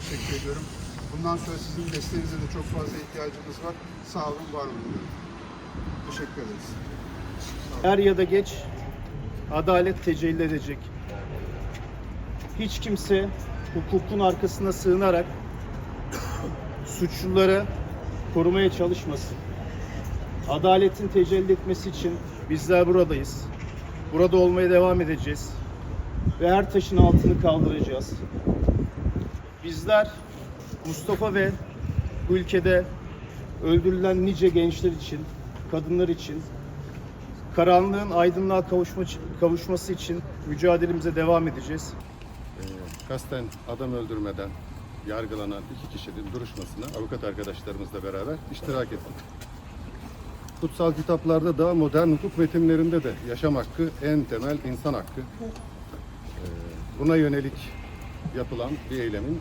teşekkür ediyorum. Bundan sonra sizin desteğinize de çok fazla ihtiyacımız var. Sağ olun, var olun diyorum. Teşekkür ederiz. Er ya da geç adalet tecelli edecek. Hiç kimse hukukun arkasına sığınarak suçluları korumaya çalışmasın. Adaletin tecelli etmesi için bizler buradayız. Burada olmaya devam edeceğiz. Ve her taşın altını kaldıracağız. Bizler Mustafa ve bu ülkede öldürülen nice gençler için, kadınlar için karanlığın aydınlığa kavuşma, kavuşması için mücadelemize devam edeceğiz. e, kasten adam öldürmeden yargılanan iki kişinin duruşmasına avukat arkadaşlarımızla beraber iştirak ettik. Kutsal kitaplarda da modern hukuk metinlerinde de yaşam hakkı en temel insan hakkı. E, Buna yönelik yapılan bir eylemin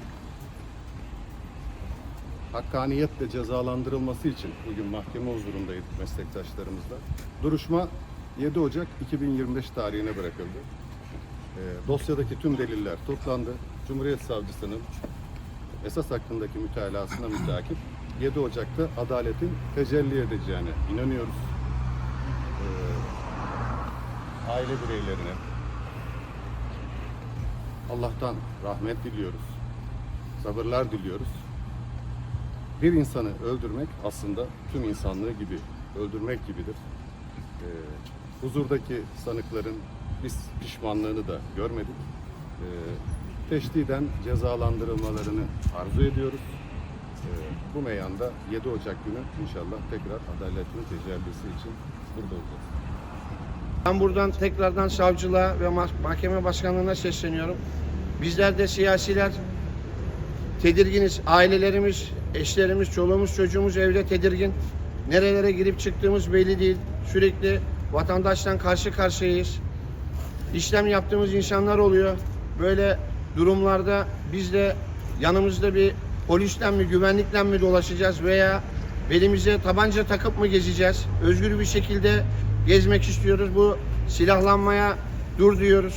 hakkaniyetle cezalandırılması için bugün mahkeme huzurundaydık meslektaşlarımızla. Duruşma 7 Ocak 2025 tarihine bırakıldı. E, dosyadaki tüm deliller toplandı. Cumhuriyet Savcısının esas hakkındaki mütalasına mütakip 7 Ocak'ta adaletin tecelli edeceğine inanıyoruz. E, aile bireylerine Allah'tan rahmet diliyoruz. Sabırlar diliyoruz. Bir insanı öldürmek aslında tüm insanlığı gibi öldürmek gibidir. E, huzurdaki sanıkların biz pişmanlığını da görmedik. E, teşdiden cezalandırılmalarını arzu ediyoruz. E, bu meyanda 7 Ocak günü inşallah tekrar adaletin tecellisi için burada olacağız. Ben buradan tekrardan savcılığa ve mah- mahkeme başkanlığına sesleniyorum. Bizler de siyasiler tedirginiz. Ailelerimiz, eşlerimiz, çoluğumuz, çocuğumuz evde tedirgin. Nerelere girip çıktığımız belli değil. Sürekli vatandaştan karşı karşıyayız. İşlem yaptığımız insanlar oluyor. Böyle durumlarda biz de yanımızda bir polisten mi, güvenlikle mi dolaşacağız veya belimize tabanca takıp mı gezeceğiz? Özgür bir şekilde gezmek istiyoruz. Bu silahlanmaya dur diyoruz.